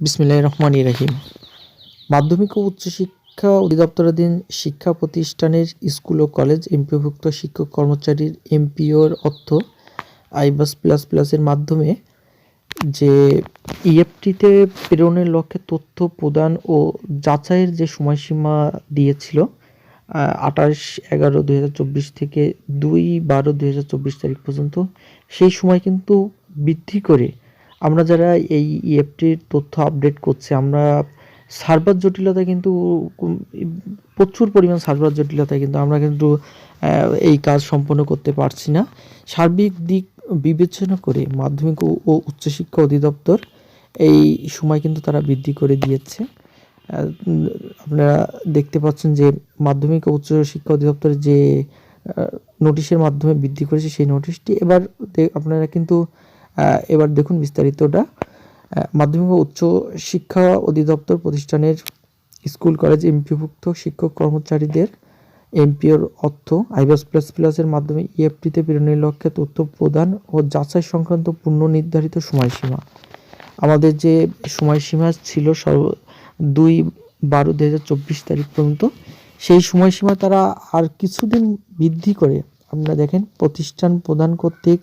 বিসমিল্লাহ রহমান রাহিম। মাধ্যমিক ও উচ্চশিক্ষা অধিদপ্তরাধীন শিক্ষা প্রতিষ্ঠানের স্কুল ও কলেজ এমপিওভুক্ত শিক্ষক কর্মচারীর এমপিওর অর্থ আইবাস প্লাস প্লাসের মাধ্যমে যে ইএফটিতে প্রেরণের লক্ষ্যে তথ্য প্রদান ও যাচাইয়ের যে সময়সীমা দিয়েছিল আঠাশ এগারো চব্বিশ থেকে দুই বারো চব্বিশ তারিখ পর্যন্ত, সেই সময় কিন্তু বৃদ্ধি করে আমরা যারা এই ইএফটির তথ্য আপডেট করছি, আমরা সার্ভার জটিলতা কিন্তু প্রচুর পরিমাণ সার্ভার জটিলতা কিন্তু আমরা কিন্তু এই কাজ সম্পন্ন করতে পারছি না। সার্বিক দিক বিবেচনা করে মাধ্যমিক ও উচ্চশিক্ষা অধিদপ্তর এই সময় কিন্তু তারা বৃদ্ধি করে দিয়েছে। আপনারা দেখতে পাচ্ছেন যে মাধ্যমিক ও উচ্চশিক্ষা অধিদপ্তর যে নোটিশের মাধ্যমে বৃদ্ধি করেছে সেই নোটিশটি, এবার আপনারা কিন্তু এবার দেখুন বিস্তারিতটা। মাধ্যমিক ও উচ্চ শিক্ষা অধিদপ্তর প্রতিষ্ঠানের স্কুল, কলেজ, এমপিভুক্ত শিক্ষক কর্মচারীদের এমপিওর অর্থ আইবাস প্লাস প্লাসের মাধ্যমে ইএফটিতে প্রেরণের লক্ষ্যে তথ্য প্রদান ও যাচাই সংক্রান্ত পূর্ণ নির্ধারিত সময়সীমা। আমাদের যে সময়সীমা ছিল সর্ব দুই বারো দু তারিখ পর্যন্ত, সেই সময়সীমা তারা আর কিছুদিন বৃদ্ধি করে। আপনারা দেখেন, প্রতিষ্ঠান প্রদান কর্তৃক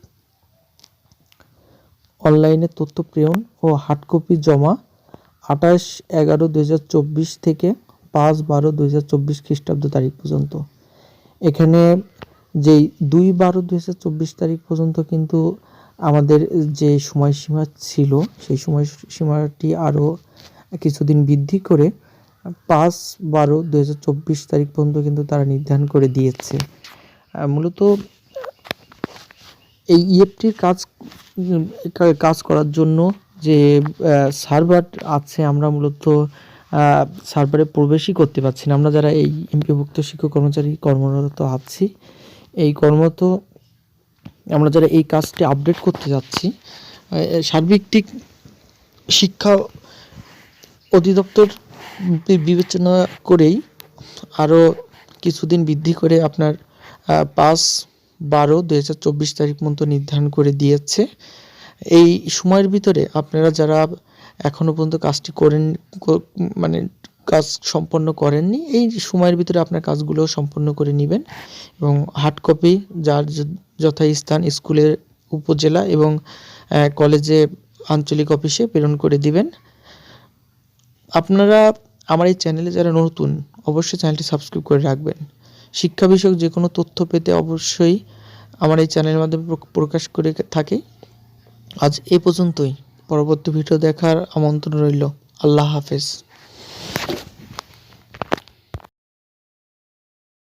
অনলাইনে তথ্য প্রেরণ ও হার্ড কপি জমা আঠাশ এগারো দু থেকে পাঁচ বারো দু খ্রিস্টাব্দ তারিখ পর্যন্ত। এখানে যেই দুই বারো দু তারিখ পর্যন্ত কিন্তু আমাদের যে সময়সীমা ছিল সেই সময়সীমাটি আরও কিছুদিন বৃদ্ধি করে পাঁচ বারো দু তারিখ পর্যন্ত কিন্তু তারা নির্ধারণ করে দিয়েছে। মূলত এই ইএফটির কাজ উম, কা- কাজ করার জন্য যে সার্ভার আছে আমরা মূলত সার্ভারে প্রবেশই করতে পারছি না। আমরা যারা এই এমপিভুক্ত শিক্ষক কর্মচারী কর্মরত আছি এই কর্মরত আমরা যারা এই কাজটি আপডেট করতে যাচ্ছি আহ, সার্বিক দিক শিক্ষা অধিদপ্তর বিবেচনা করেই আরও কিছুদিন বৃদ্ধি করে আপনার পাঁচ বারো দু তারিখ পর্যন্ত নির্ধারণ করে দিয়েছে। এই সময়ের ভিতরে আপনারা যারা এখনও পর্যন্ত কাজটি করেন মানে কাজ সম্পন্ন করেননি, এই সময়ের ভিতরে আপনার কাজগুলো সম্পন্ন করে নেবেন এবং হার্ড কপি যার যথাস্থান স্কুলের উপজেলা এবং কলেজে আঞ্চলিক অফিসে প্রেরণ করে দিবেন। আপনারা আমার এই চ্যানেলে যারা নতুন, অবশ্যই চ্যানেলটি সাবস্ক্রাইব করে রাখবেন। শিক্ষা বিষয়ক যে কোনো তথ্য পেতে অবশ্যই আমার এই চ্যানেলের মাধ্যমে প্র- প্রকাশ করে থাকি। আজ এ পর্যন্তই। পরবর্তী ভিডিও দেখার আমন্ত্রণ রইল। আল্লাহ হাফেজ।